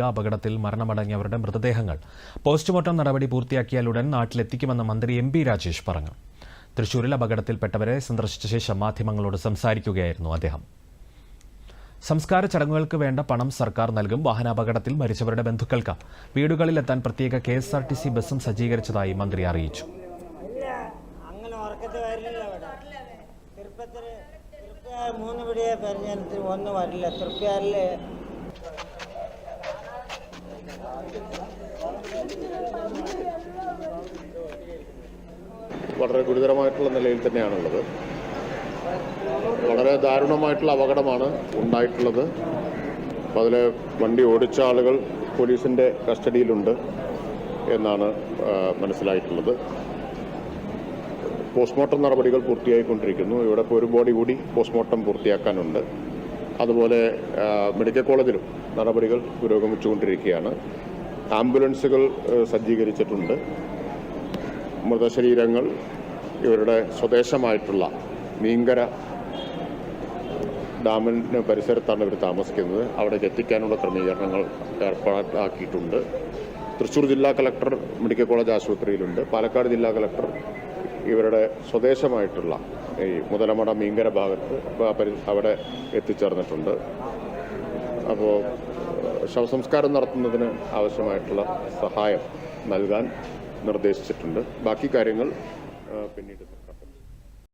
അപകടത്തിൽ മരണമടങ്ങിയവരുടെ മൃതദേഹങ്ങൾ. പോസ്റ്റ്മോർട്ടം നടപടി പൂർത്തിയാക്കിയാൽ ഉടൻ നാട്ടിലെത്തിക്കുമെന്ന് മന്ത്രി എം പി രാജേഷ് പറഞ്ഞു. തൃശൂരിൽ അപകടത്തിൽപ്പെട്ടവരെ സന്ദർശിച്ച ശേഷം മാധ്യമങ്ങളോട് സംസാരിക്കുകയായിരുന്നു അദ്ദേഹം. സംസ്കാര ചടങ്ങുകൾക്ക് വേണ്ട പണം സർക്കാർ നൽകും. വാഹനാപകടത്തിൽ മരിച്ചവരുടെ ബന്ധുക്കൾക്ക് വീടുകളിലെത്താൻ പ്രത്യേക K S R T C ബസ്സും സജ്ജീകരിച്ചതായി മന്ത്രി അറിയിച്ചു. മൂന്ന് പിടിയെ വരില്ല. വളരെ ഗുരുതരമായിട്ടുള്ള നിലയിൽ തന്നെയാണുള്ളത്. വളരെ ദാരുണമായിട്ടുള്ള അപകടമാണ് ഉണ്ടായിട്ടുള്ളത്. അപ്പം അതിൽ വണ്ടി ഓടിച്ച ആളുകൾ പോലീസിന്റെ കസ്റ്റഡിയിലുണ്ട് എന്നാണ് മനസ്സിലായിട്ടുള്ളത്. പോസ്റ്റ്മോർട്ടം നടപടികൾ പൂർത്തിയായിക്കൊണ്ടിരിക്കുന്നു. ഇവിടെ ഇപ്പോൾ ഒരു ബോഡി കൂടി പോസ്റ്റ്മോർട്ടം പൂർത്തിയാക്കാനുണ്ട്. അതുപോലെ മെഡിക്കൽ കോളേജിലും നടപടികൾ പുരോഗമിച്ചുകൊണ്ടിരിക്കുകയാണ്. ആംബുലൻസുകൾ സജ്ജീകരിച്ചിട്ടുണ്ട്. മൃതശരീരങ്ങൾ ഇവരുടെ സ്വദേശമായിട്ടുള്ള മീങ്കര ഡാമിന് പരിസരത്താണ് ഇവർ താമസിക്കുന്നത്. അവിടേക്ക് എത്തിക്കാനുള്ള ക്രമീകരണങ്ങൾ ഏർപ്പാടാക്കിയിട്ടുണ്ട്. തൃശ്ശൂർ ജില്ലാ കളക്ടർ മെഡിക്കൽ കോളേജ് ആശുപത്രിയിലുണ്ട്. പാലക്കാട് ജില്ലാ കളക്ടർ ഇവരുടെ സ്വദേശമായിട്ടുള്ള ഈ മുതലമട മീങ്കര ഭാഗത്ത് അവിടെ എത്തിച്ചേർന്നിട്ടുണ്ട്. അപ്പോൾ ശവസംസ്കാരം നടത്തുന്നതിന് ആവശ്യമായിട്ടുള്ള സഹായം നൽകാൻ നിർദ്ദേശിച്ചിട്ടുണ്ട്. ബാക്കി കാര്യങ്ങൾ പിന്നീട്